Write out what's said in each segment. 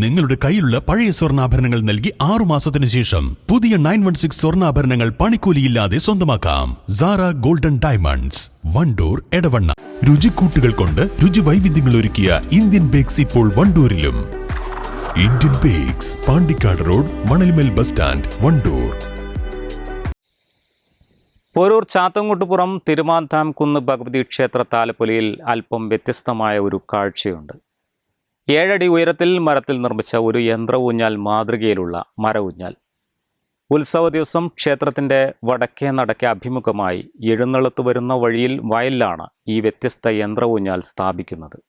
നിങ്ങളുടെ കയ്യിലുള്ള പഴയ സ്വർണാഭരണങ്ങൾ നൽകി ആറു മാസത്തിന് ശേഷം പുതിയ നയൻ വൺ സിക്സ് സ്വർണാഭരണങ്ങൾ പണിക്കൂലിയില്ലാതെ സ്വന്തമാക്കാം. Zara golden diamonds Wandoor Edavanna. രുചിക്കൂട്ടുകൾ കൊണ്ട് രുചി വൈവിധ്യങ്ങൾ ഒരുക്കിയ ഇന്ത്യൻ ബേക്സ് ഇപ്പോൾ വണ്ടൂരിലും. Indian bakes Pandikkad road Manalmel bus stand Wandoor. Poroor Chathangottupuram Thirumandham Kunnu Bhagavathi ക്ഷേത്ര താലപ്പൊലിയിൽ അല്പം വ്യത്യസ്തമായ ഒരു കാഴ്ചയുണ്ട്. ഏഴടി ഉയരത്തിൽ മരത്തിൽ നിർമ്മിച്ച ഒരു യന്ത്ര ഊഞ്ഞാൽ മാതൃകയിലുള്ള മര ഊഞ്ഞാൽ ഉത്സവ ദിവസം ക്ഷേത്രത്തിന്റെ വടക്കേ നടക്കെ അഭിമുഖമായി എഴുന്നള്ളത്ത് വരുന്ന വഴിയിൽ വയലിലാണ് ഈ വ്യത്യസ്ത യന്ത്ര ഊഞ്ഞാൽ സ്ഥാപിക്കുന്നത്.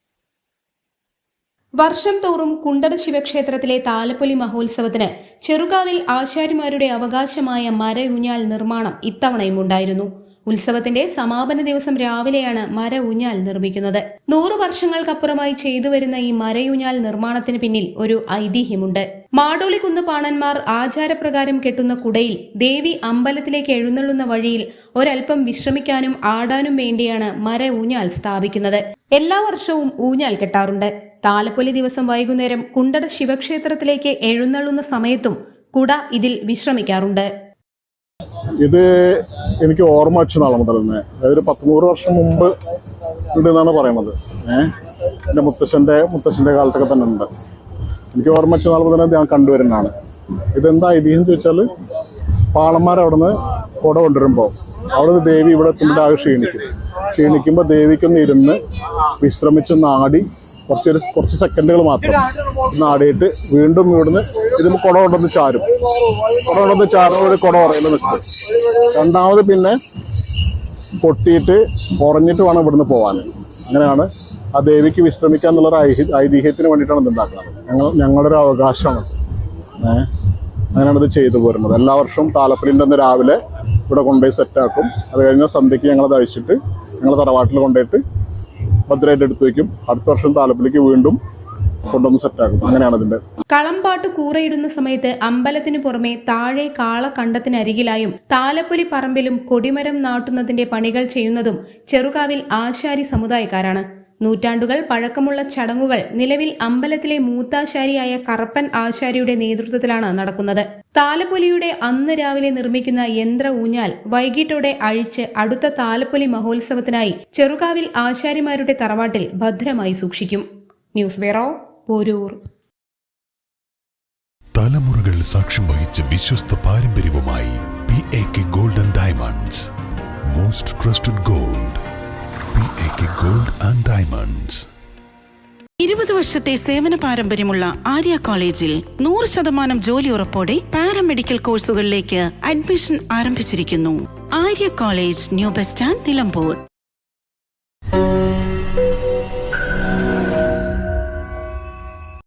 വർഷം തോറും കുണ്ടറ ശിവക്ഷേത്രത്തിലെ താലപ്പൊലി മഹോത്സവത്തിന് ചെറുകാവിൽ ആശാരിമാരുടെ അവകാശമായ മരയൂഞ്ഞാൽ നിർമ്മാണം ഇത്തവണയും ഉണ്ടായിരുന്നു ഉത്സവത്തിന്റെ സമാപന ദിവസം രാവിലെയാണ് മര ഊഞ്ഞാൽ നിർമ്മിക്കുന്നത്. നൂറു വർഷങ്ങൾക്കപ്പുറമായി ചെയ്തു വരുന്ന ഈ മരയൂഞ്ഞാൽ നിർമ്മാണത്തിന് പിന്നിൽ ഒരു ഐതിഹ്യമുണ്ട്. മാടോളിക്കുന്ന് പാണന്മാർ ആചാരപ്രകാരം കെട്ടുന്ന കുടയിൽ ദേവി അമ്പലത്തിലേക്ക് എഴുന്നള്ളുന്ന വഴിയിൽ ഒരൽപ്പം വിശ്രമിക്കാനും ആടാനും വേണ്ടിയാണ് മര ഊഞ്ഞാൽ സ്ഥാപിക്കുന്നത്. എല്ലാ വർഷവും ഊഞ്ഞാൽ കെട്ടാറുണ്ട്. താലപ്പൊലി ദിവസം വൈകുന്നേരം കുണ്ടട ശിവക്ഷേത്രത്തിലേക്ക് എഴുന്നള്ളുന്ന സമയത്തും കുട ഇതിൽ വിശ്രമിക്കാറുണ്ട്. ഇത് എനിക്ക് ഓർമ്മ വെച്ച നാളെ മുതൽ തന്നെ അതായത് പത്തുനൂറ് വർഷം മുമ്പ് ഉണ്ട് എന്നാണ് പറയുന്നത്. ഏഹ് എന്റെ മുത്തശ്ശന്റെ മുത്തശ്ശന്റെ കാലത്തൊക്കെ തന്നെ ഉണ്ട്. എനിക്ക് ഓർമ്മ വെച്ച നാളെ മുതൽ ഞാൻ കണ്ടുവരുന്നതാണ്. ഇതെന്താ ഐതിഹ്യം ചോദിച്ചാൽ പാളന്മാർ അവിടെ നിന്ന് കുട കൊണ്ടുവരുമ്പോൾ അവിടെ ദേവി ഇവിടെ എത്തുമ്പോഴാകെ ക്ഷീണിക്കും ക്ഷീണിക്കുമ്പോൾ ദേവിക്കൊന്ന് ഇരുന്ന് വിശ്രമിച്ചൊന്ന് ആടി കുറച്ചൊരു കുറച്ച് സെക്കൻഡുകൾ മാത്രം ഒന്ന് ആടിയിട്ട് വീണ്ടും ഇവിടുന്ന് ഇത് കുട കൊണ്ടുവന്ന് ചാരും. കുട കൊണ്ടുവന്ന് ചാറുമ്പോൾ കുട ഉറയിൽ നിൽക്കും. രണ്ടാമത് പിന്നെ പൊട്ടിയിട്ട് ഉറഞ്ഞിട്ട് വേണം ഇവിടുന്ന് പോകാൻ അങ്ങനെയാണ് ആ ദേവിക്ക് വിശ്രമിക്കുക എന്നുള്ളൊരു ഐതി ഐതിഹ്യത്തിന് വേണ്ടിയിട്ടാണ് ഇത് ഉണ്ടാക്കുന്നത്. ഞങ്ങൾ ഞങ്ങളുടെ ഒരു അവകാശമാണ്. ഏഹ് അങ്ങനെയാണ് ഇത് ചെയ്തു പോരുന്നത്. എല്ലാ വർഷവും താലപ്പൊലിന്റെ അന്ന് രാവിലെ ഇവിടെ കൊണ്ടുപോയി സെറ്റാക്കും അത് കഴിഞ്ഞ സന്ധ്യയ്ക്ക് ഞങ്ങളത് അഴിച്ചിട്ട് ഞങ്ങൾ തറവാട്ടിൽ കൊണ്ടുപോയിട്ട് ഭദ്രമായിട്ട് എടുത്തു വയ്ക്കും. അടുത്ത വർഷം താലപ്പിലേക്ക് വീണ്ടും കൊണ്ടുവന്ന് സെറ്റാക്കും അങ്ങനെയാണ് അതിന്റെ കളമ്പാട്ട് കൂറയിടുന്ന സമയത്ത് അമ്പലത്തിന് പുറമെ താഴെ കാളക്കണ്ടത്തിനരികിലായും താലപ്പൊലി പറമ്പിലും കൊടിമരം നാട്ടുന്നതിന്റെ പണികൾ ചെയ്യുന്നതും ചെറുകാവിൽ ആശാരി സമുദായക്കാരാണ്. നൂറ്റാണ്ടുകൾ പഴക്കമുള്ള ചടങ്ങുകൾ നിലവിൽ അമ്പലത്തിലെ മൂത്താശാരിയായ കറപ്പൻ ആശാരിയുടെ നേതൃത്വത്തിലാണ് നടക്കുന്നത്. താലപ്പൊലിയുടെ അന്ന് രാവിലെ നിർമ്മിക്കുന്ന യന്ത്ര ഊഞ്ഞാൽ വൈകിട്ടോടെ അഴിച്ച് അടുത്ത താലപ്പൊലി മഹോത്സവത്തിനായി ചെറുകാവിൽ ആശാരിമാരുടെ തറവാട്ടിൽ ഭദ്രമായി സൂക്ഷിക്കും. News bureau Porur. തലമുറകൾ സാക്ഷ്യം വഹിച്ച വിശ്വസ്ത പാരമ്പര്യവുമായി P A K golden diamonds most trusted gold gold and diamonds ഇരുപത് വർഷത്തെ സേവന പാരമ്പര്യമുള്ള ആര്യ കോളേജിൽ നൂറ് ശതമാനം ജോലി ഉറപ്പോടെ പാരാമെഡിക്കൽ കോഴ്സുകളിലേക്ക് അഡ്മിഷൻ ആരംഭിച്ചിരിക്കുന്നു. Arya college new bus stand Nilambur.